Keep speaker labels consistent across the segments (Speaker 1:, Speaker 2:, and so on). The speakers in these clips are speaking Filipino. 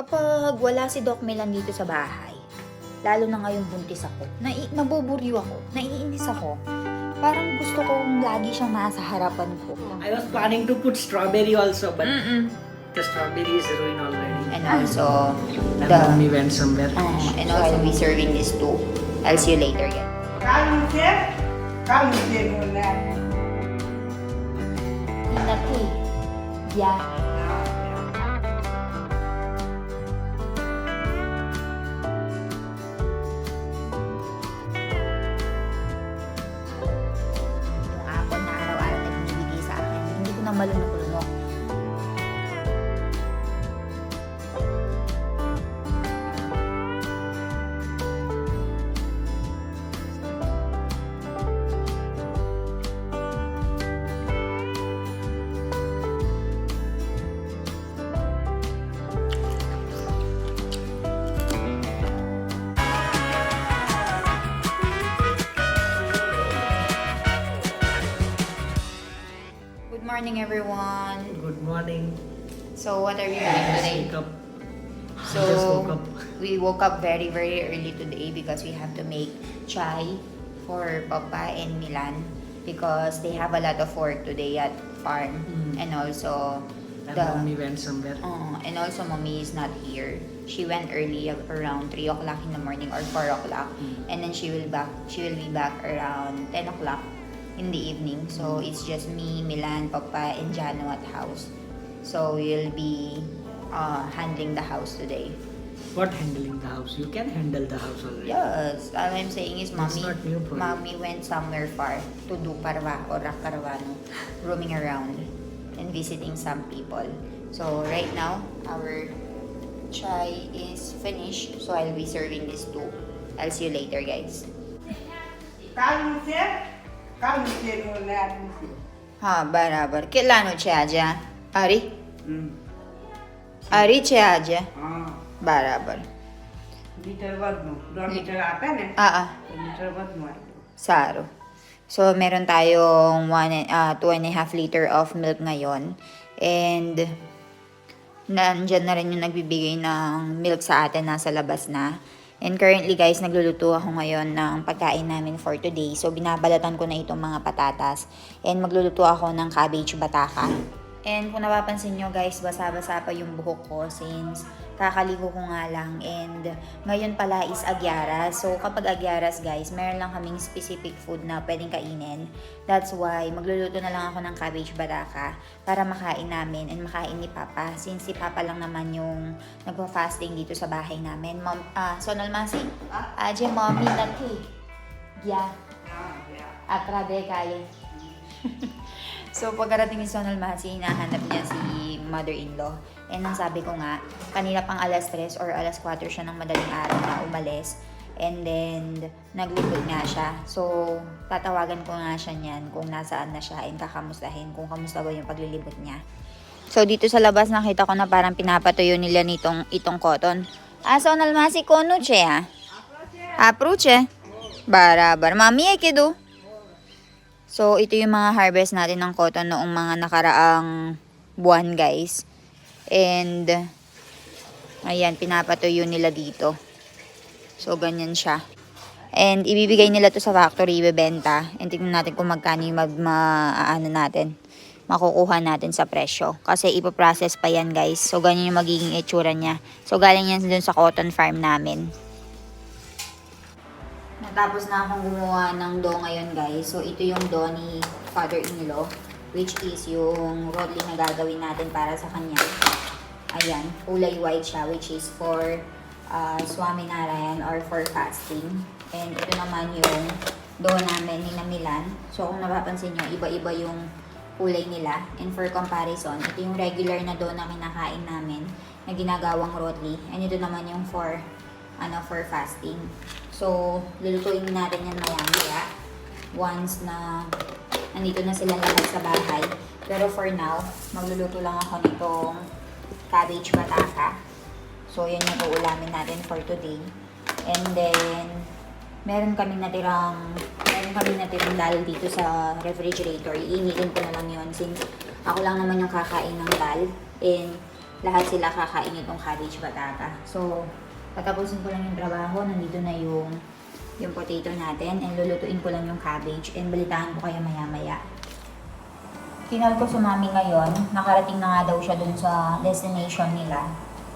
Speaker 1: Kapag wala si Doc Milan dito sa bahay, lalo na ngayong buntis ako, nai- nabuburyo ako, naiinis ako. Parang gusto kong lagi siyang nasa harapan ko.
Speaker 2: I was planning to put strawberry also, but
Speaker 1: Mm-mm.
Speaker 2: the strawberry is ruined already.
Speaker 1: And also,
Speaker 2: And
Speaker 1: the,
Speaker 2: mommy went somewhere.
Speaker 1: uh, and also be serving this too. I'll see you later again.
Speaker 3: Calma você? Calma você, meu neto.
Speaker 1: Inaki. Yeah. Hindi morning, everyone.
Speaker 2: Good morning.
Speaker 1: So, what are you doing
Speaker 2: Just
Speaker 1: today?
Speaker 2: wake up.
Speaker 1: So,
Speaker 2: Just woke up.
Speaker 1: we woke up very, very early today because we have to make chai for Papa and Milan because they have a lot of work today at farm
Speaker 2: Mm.
Speaker 1: and also
Speaker 2: And
Speaker 1: the
Speaker 2: mommy went somewhere.
Speaker 1: uh, and also mommy is not here. She went early around 3 o'clock in the morning or 4 o'clock
Speaker 2: Mm.
Speaker 1: and then she will back she will be back around 10 o'clock in the evening. So it's just me, Milan, Papa, and Jano at house. So we'll be uh, handling the house today.
Speaker 2: What handling the house? You can handle the house already.
Speaker 1: Yes, all I'm saying is
Speaker 2: It's
Speaker 1: mommy,
Speaker 2: not new for you.
Speaker 1: mommy went somewhere far to do parwa or caravano, roaming around and visiting some people. So right now, our chai is finished. So I'll be serving this too. I'll see you later, guys.
Speaker 3: Calma
Speaker 1: હા બરાબર કેટલાનું છે આજે આ
Speaker 3: હરી
Speaker 1: હરી છે આજે બરાબર સારું So, meron tayong 1 uh, 2 and a half liter of milk ngayon. And, nandyan na rin yung nagbibigay ng milk sa atin. Nasa labas na. And currently guys, nagluluto ako ngayon ng pagkain namin for today. So, binabalatan ko na itong mga patatas. And magluluto ako ng cabbage bataka. And kung napapansin nyo guys, basa-basa pa yung buhok ko since kakaligo ko nga lang. And ngayon pala is agyaras. So kapag agyaras guys, meron lang kaming specific food na pwedeng kainin. That's why magluluto na lang ako ng cabbage bataka para makain namin and makain ni Papa. Since si Papa lang naman yung nagpa-fasting dito sa bahay namin. Mom, ah, Sonal Masi, aje mommy naki. Yeah.
Speaker 3: Ah, ya.
Speaker 1: Akrabe kaya. so, pagkarating ni Sonal Masi, hinahanap niya si mother-in-law. And ang sabi ko nga, kanina pang alas 3 or alas 4 siya ng madaling araw na umalis. And then, naglibot nga siya. So, tatawagan ko nga siya niyan kung nasaan na siya and kakamustahin kung kamusta ba yung paglilibot niya. So, dito sa labas nakita ko na parang pinapatuyo nila nitong itong cotton. Ah, Sonal Masi, kono siya? Approach Barabar. Mami, ay kido. So, ito yung mga harvest natin ng cotton noong mga nakaraang buwan, guys. And, ayan, pinapatuyo nila dito. So, ganyan siya. And, ibibigay nila to sa factory, ibebenta. And, tingnan natin kung magkano yung mag, ma, ano natin, makukuha natin sa presyo. Kasi, ipaprocess pa yan, guys. So, ganyan yung magiging itsura niya. So, galing yan dun sa cotton farm namin. Natapos na akong gumawa ng dough ngayon guys. So ito yung dough ni father-in-law which is yung rodly na gagawin natin para sa kanya. Ayan, kulay white siya which is for uh, Swaminarayan or for fasting. And ito naman yung dough namin ni Milan. So kung napapansin nyo, iba-iba yung kulay nila. And for comparison, ito yung regular na dough na kinakain namin na ginagawang rodly. And ito naman yung for ano for fasting. So, lulutuin natin yan maya-maya once na nandito na sila lahat sa bahay. Pero for now, magluluto lang ako nitong cabbage bataka. So, yan yung uulamin natin for today. And then, meron kaming natirang, meron kaming natirang dal dito sa refrigerator. Iinitin ko na lang yun since ako lang naman yung kakain ng dal. And lahat sila kakain itong cabbage batata. So, patapusin ko lang yung trabaho. Nandito na yung yung potato natin and lulutuin ko lang yung cabbage and balitaan ko kayo maya-maya. Tinawag ko sa mami ngayon, nakarating na nga daw siya dun sa destination nila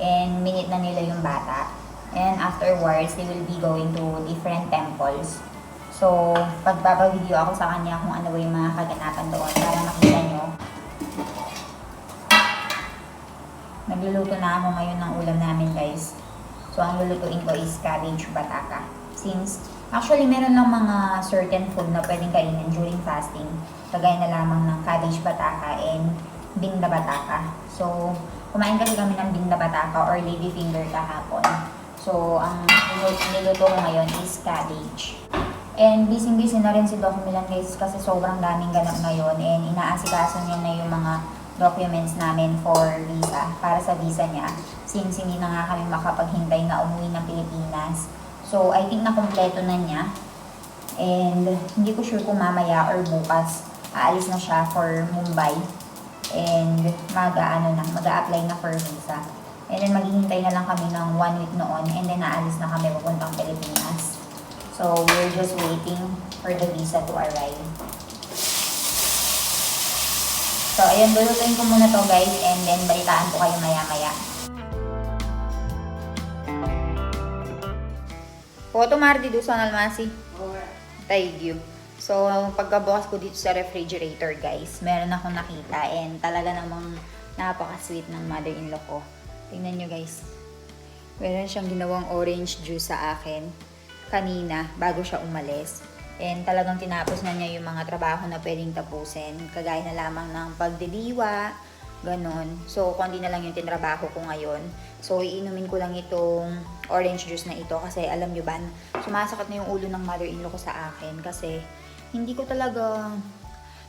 Speaker 1: and minute na nila yung bata. And afterwards, they will be going to different temples. So, pagpapavideo ako sa kanya kung ano ba yung mga kaganapan doon para makita nyo. Nagluluto na ako ngayon ng ulam namin guys. So, ang lulutuin ko is cabbage bataka. Since, actually, meron lang mga certain food na pwedeng kainin during fasting. Kagaya na lamang ng cabbage bataka and binda bataka. So, kumain kasi kami ng binda bataka or lady finger kahapon. So, ang niluto, ko ngayon is cabbage. And busy-busy na rin si Doc Milan guys kasi sobrang daming ganap ngayon and inaasikaso niya na yung mga documents namin for visa, para sa visa niya. Since hindi na nga kami makapaghintay na umuwi ng Pilipinas. So, I think na kompleto na niya. And hindi ko sure kung mamaya or bukas aalis na siya for Mumbai. And mag ano na, mag-a-apply na for visa. And then maghihintay na lang kami ng one week noon and then aalis na kami papuntang Pilipinas. So, we're just waiting for the visa to arrive. So, ayun, lulutuin ko muna to guys and then balitaan ko kayo maya-maya. Photo Mardi do sa Almasi. Thank you. So, pagkabukas ko dito sa refrigerator, guys, meron akong nakita and talaga namang napaka-sweet ng mother-in-law ko. Tingnan nyo, guys. Meron siyang ginawang orange juice sa akin kanina bago siya umalis. And talagang tinapos na niya yung mga trabaho na pwedeng tapusin. Kagaya na lamang ng pagdiliwa, ganon. So, kundi na lang yung tinrabaho ko ngayon. So, iinumin ko lang itong orange juice na ito kasi alam nyo ba, sumasakit na yung ulo ng mother-in-law ko sa akin kasi hindi ko talaga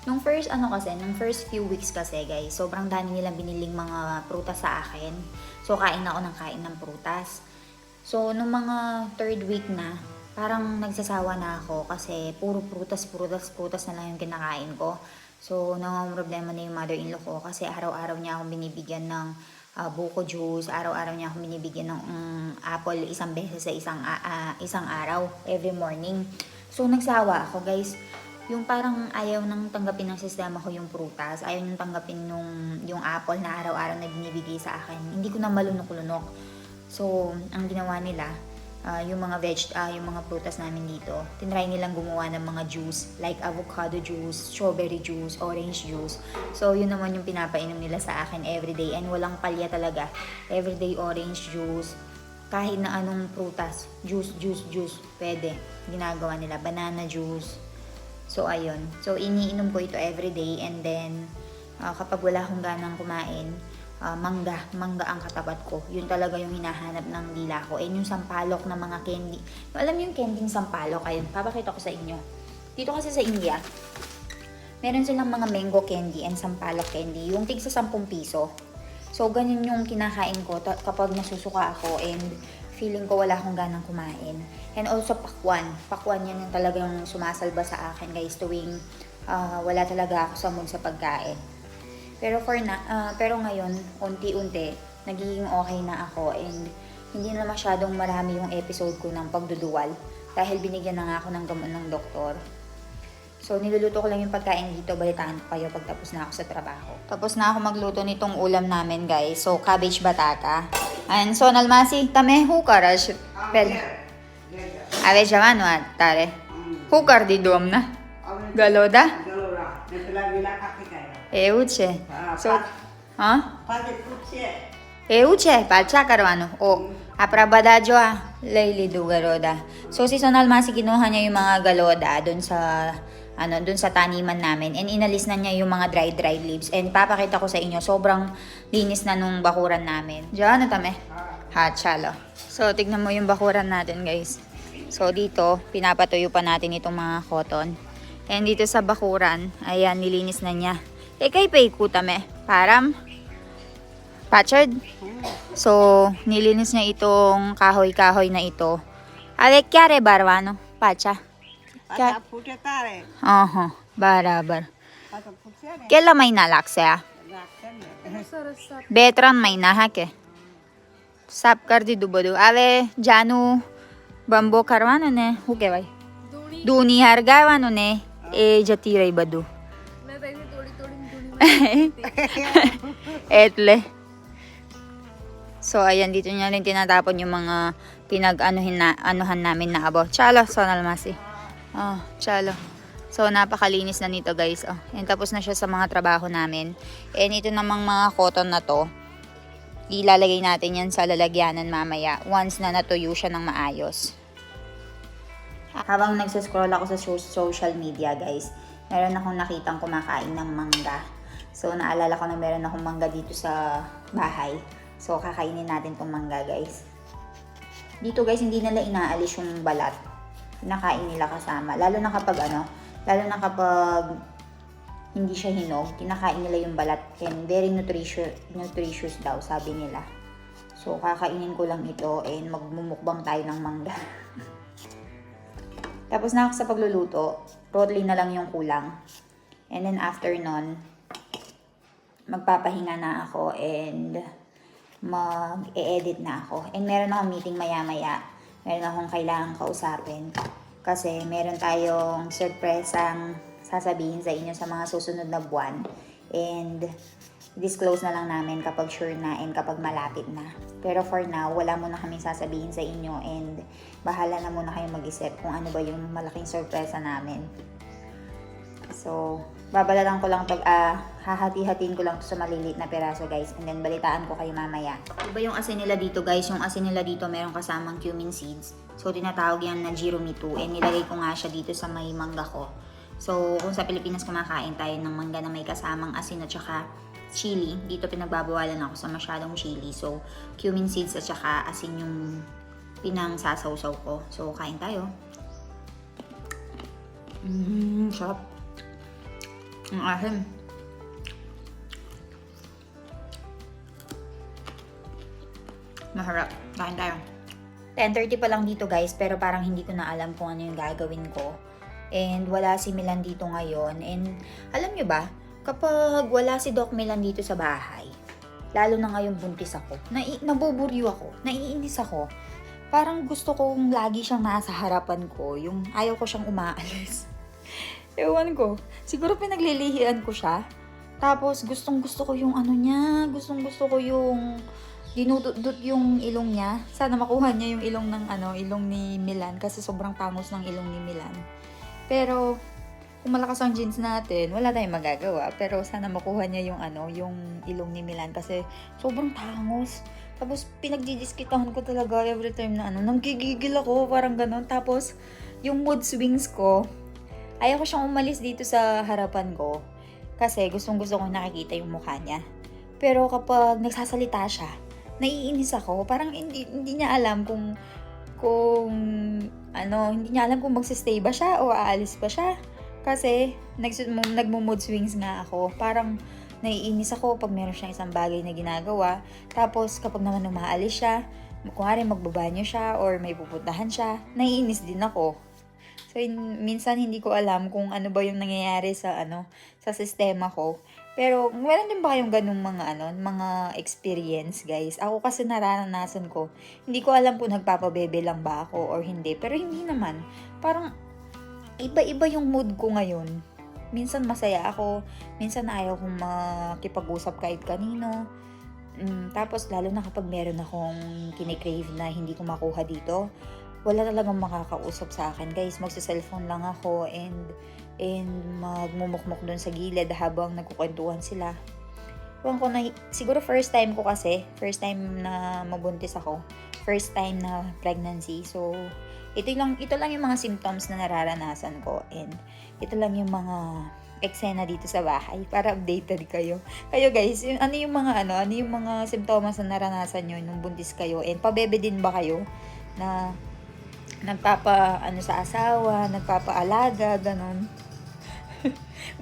Speaker 1: Nung first, ano kasi, nung first few weeks kasi, guys, sobrang dami nilang biniling mga prutas sa akin. So, kain ako ng kain ng prutas. So, nung mga third week na, parang nagsasawa na ako kasi puro prutas, prutas, prutas na lang yung kinakain ko. So, problema na yung mother-in-law ko kasi araw-araw niya akong binibigyan ng ah, buko juice, araw-araw niya akong binibigyan ng mm, apple isang beses sa isang, ah, isang araw, every morning. So, nagsawa ako, guys yung parang ayaw nang tanggapin ng sistema ko yung prutas, ayaw nang tanggapin nung, yung apple na araw-araw na binibigay sa akin. Hindi ko na malunok-lunok. So, ang ginawa nila, ah, yung mga veg, ah, yung mga prutas namin dito, tinry nilang gumawa ng mga juice, like avocado juice, strawberry juice, orange juice. So, yun naman yung pinapainom nila sa akin everyday and walang palya talaga. Everyday orange juice, kahit na anong prutas, juice, juice, juice, pwede. Ginagawa nila, banana juice, So, ayun. So, iniinom ko ito everyday and then, ah, kapag wala akong ganang kumain, ah, mangga, mangga ang katapat ko. Yun talaga yung hinahanap ng dila ko. And yung sampalok na mga candy. Alam niyo yung candy sampalok, ayun, papakita ko sa inyo. Dito kasi sa India, meron silang mga mango candy and sampalok candy. Yung tig sa 10 piso. So, ganyan yung kinakain ko kapag nasusuka ako and feeling ko wala akong ganang kumain. And also pakwan. Pakwan yan yung talagang sumasalba sa akin guys tuwing ah, wala talaga ako sa mood sa pagkain. Pero for na, ah, pero ngayon, unti-unti, nagiging okay na ako and hindi na masyadong marami yung episode ko ng pagduduwal dahil binigyan na nga ako ng gamot ng doktor. So, niluluto ko lang yung pagkain dito. Balitaan ko kayo pagtapos na ako sa trabaho. Tapos na ako magluto nitong ulam namin, guys. So, cabbage batata. And so, nalmasi, tame hukarash. Pel. Ave jamano at tare. Hukar di dom na. Galoda?
Speaker 3: Kaya.
Speaker 1: Euche. So, ha?
Speaker 3: Pati putse.
Speaker 1: Euche, pacha karwano. O, aprabada jo ah. Layli do garoda. So, si Sonal Masi, kinuha niya yung mga galoda dun sa ano, dun sa taniman namin. And inalis na niya yung mga dry, dry leaves. And papakita ko sa inyo, sobrang linis na nung bakuran namin. Diyan, ano tame? Ha, chalo. So, tignan mo yung bakuran natin, guys. So, dito, pinapatuyo pa natin itong mga cotton. And dito sa bakuran, ayan, nilinis na niya. એ કઈ પૈકું તમે પારામ પાછળ so nilinis niya itong kahoy-kahoy na ito
Speaker 3: હવે
Speaker 1: ક્યારે બારવાનો
Speaker 3: પાછા હા બરાબર
Speaker 1: કેટલા મહિના લાગશે
Speaker 3: આ બે
Speaker 1: ત્રણ મહિના હા કે સાફ કરી દીધું બધું હવે જાનું બંબો કરવાનો ને શું કહેવાય દૂની હરગાવાનું ને એ જતી રહી બધું Etle. So, ayan, dito niya rin tinatapon yung mga pinag-anuhin na, anuhan namin na abo. Chalo, so nalmasi. Oh, chalo. So, napakalinis na nito guys. Oh, and tapos na siya sa mga trabaho namin. And ito namang mga cotton na to, ilalagay natin yan sa lalagyanan mamaya once na natuyo siya ng maayos. Habang nagsascroll ako sa social media guys, meron akong nakitang kumakain ng mangga. So, naalala ko na meron akong mangga dito sa bahay. So, kakainin natin tong mangga, guys. Dito, guys, hindi nila inaalis yung balat. Kinakain nila kasama. Lalo na kapag ano, lalo na kapag hindi siya hinog, kinakain nila yung balat. And very nutritious, nutritious daw, sabi nila. So, kakainin ko lang ito and magmumukbang tayo ng mangga. Tapos na ako sa pagluluto, totally na lang yung kulang. And then after nun, magpapahinga na ako and mag-e-edit na ako. And meron akong meeting maya-maya. Meron akong kailangan kausapin. Kasi meron tayong surpresang sasabihin sa inyo sa mga susunod na buwan. And disclose na lang namin kapag sure na and kapag malapit na. Pero for now, wala muna kaming sasabihin sa inyo and bahala na muna kayo mag-isip kung ano ba yung malaking sorpresa namin. So, babalatan ko lang pag ah, hahati-hatiin ko lang to sa maliliit na peraso guys and then balitaan ko kayo mamaya. Iba yung asin nila dito guys, yung asin nila dito meron kasamang cumin seeds. So tinatawag yan na jirumitu and nilagay ko nga siya dito sa may mangga ko. So kung sa Pilipinas kumakain tayo ng mangga na may kasamang asin at saka chili, dito pinagbabawalan ako sa masyadong chili. So cumin seeds at saka asin yung pinang sasaw-saw ko. So kain tayo. Mmm, sarap. Ang asim. Maharap. Kain tayo. 10.30 pa lang dito guys, pero parang hindi ko na alam kung ano yung gagawin ko. And wala si Milan dito ngayon. And alam nyo ba, kapag wala si Doc Milan dito sa bahay, lalo na ngayon buntis ako, nai- nabuburyo ako, naiinis ako. Parang gusto kong lagi siyang nasa harapan ko, yung ayaw ko siyang umaalis. Ewan ko. Siguro pinaglilihian ko siya. Tapos gustong gusto ko yung ano niya, gustong gusto ko yung dinudot yung ilong niya. Sana makuha niya yung ilong ng ano, ilong ni Milan kasi sobrang tangos ng ilong ni Milan. Pero kung malakas ang jeans natin, wala tayong magagawa. Pero sana makuha niya yung ano, yung ilong ni Milan kasi sobrang tangos. Tapos pinagdidiskitahan ko talaga every time na ano, nanggigigil ako, parang ganon. Tapos yung mood swings ko, ayaw ko siyang umalis dito sa harapan ko kasi gustong gusto kong nakikita yung mukha niya. Pero kapag nagsasalita siya, naiinis ako. Parang hindi, hindi niya alam kung kung ano, hindi niya alam kung magsistay ba siya o aalis pa siya. Kasi nags- nagmo-mood swings nga ako. Parang naiinis ako pag meron siyang isang bagay na ginagawa. Tapos kapag naman umaalis siya, kunwari magbabanyo siya or may pupuntahan siya, naiinis din ako. So, in- minsan hindi ko alam kung ano ba yung nangyayari sa ano sa sistema ko. Pero, meron din ba kayong ganung mga ano, mga experience, guys? Ako kasi naranasan ko. Hindi ko alam kung nagpapabebe lang ba ako or hindi. Pero hindi naman. Parang, iba-iba yung mood ko ngayon. Minsan masaya ako. Minsan ayaw kong makipag-usap kahit kanino. Mm, tapos, lalo na kapag meron akong kinikrave na hindi ko makuha dito, wala talagang makakausap sa akin. Guys, magsa-cellphone lang ako and and magmumukmuk doon sa gilid habang nagkukwentuhan sila. Ewan ko na, siguro first time ko kasi, first time na mabuntis ako, first time na pregnancy. So, ito lang, ito lang yung mga symptoms na nararanasan ko and ito lang yung mga eksena dito sa bahay para updated kayo. Kayo guys, yung, ano yung mga ano, ano yung mga symptoms na naranasan nyo nung buntis kayo and pabebe din ba kayo na nagpapa ano sa asawa, nagpapaalaga, ganun.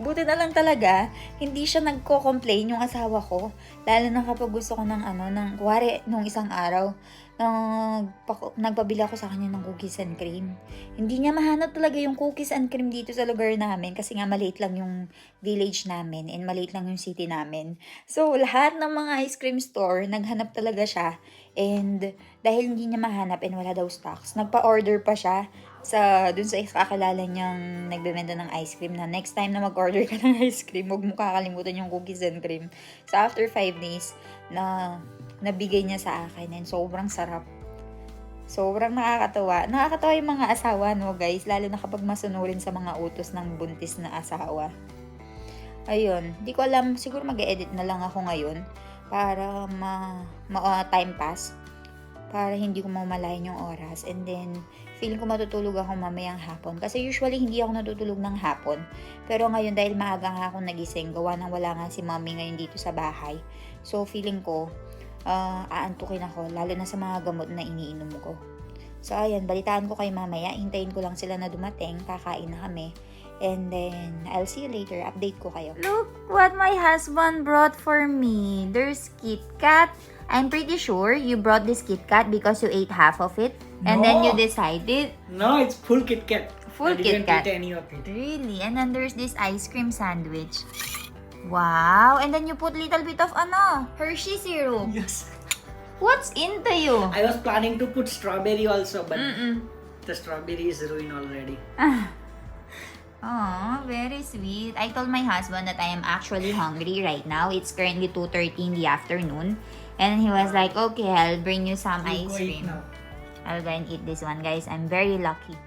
Speaker 1: Buti na lang talaga, hindi siya nagko-complain yung asawa ko. Lalo na kapag gusto ko ng ano, ng, kuwari, nung isang araw, nagpa- nagpabili ako sa kanya ng cookies and cream. Hindi niya mahanap talaga yung cookies and cream dito sa lugar namin kasi nga maliit lang yung village namin and maliit lang yung city namin. So, lahat ng mga ice cream store, naghanap talaga siya. And dahil hindi niya mahanap and wala daw stocks, nagpa-order pa siya sa dun sa kakilala niyang nagbebenta ng ice cream na next time na mag-order ka ng ice cream, huwag mo kakalimutan yung cookies and cream. So after 5 days na nabigay niya sa akin and sobrang sarap. Sobrang nakakatawa. Nakakatawa yung mga asawa, no guys? Lalo na kapag masunurin sa mga utos ng buntis na asawa. Ayun. Di ko alam. Siguro mag-edit na lang ako ngayon para ma, ma ah, time pass para hindi ko mamalayan yung oras. And then, feeling ko matutulog ako mamayang hapon. Kasi usually, hindi ako natutulog ng hapon. Pero ngayon, dahil maaga nga akong nagising, gawa nang wala nga si mommy ngayon dito sa bahay. So, feeling ko, ah, aantukin ako, lalo na sa mga gamot na iniinom ko. So, ayan, balitaan ko kay mamaya. Hintayin ko lang sila na dumating. Kakain na kami. And then, I'll see you later. Update ko kayo. Look what my husband brought for me. There's Kit Kat. I'm pretty sure you brought this Kit Kat because you ate half of it. And then you
Speaker 2: No.
Speaker 1: decided,
Speaker 2: No, it's full Kit Kat.
Speaker 1: Full
Speaker 2: I didn't
Speaker 1: Kit Kat.
Speaker 2: eat any of it.
Speaker 1: really? And then there's this ice cream sandwich. Wow. And then you put little bit of ano, Hershey syrup.
Speaker 2: Yes.
Speaker 1: What's into you?
Speaker 2: I was planning to put strawberry also, but
Speaker 1: Mm-mm.
Speaker 2: the strawberry is ruined already.
Speaker 1: Oh, very sweet. I told my husband that I am actually hungry right now. It's currently 2.30 in the afternoon. And he was like, okay, I'll bring you some ice cream. I'll go and eat this one, guys. I'm very lucky.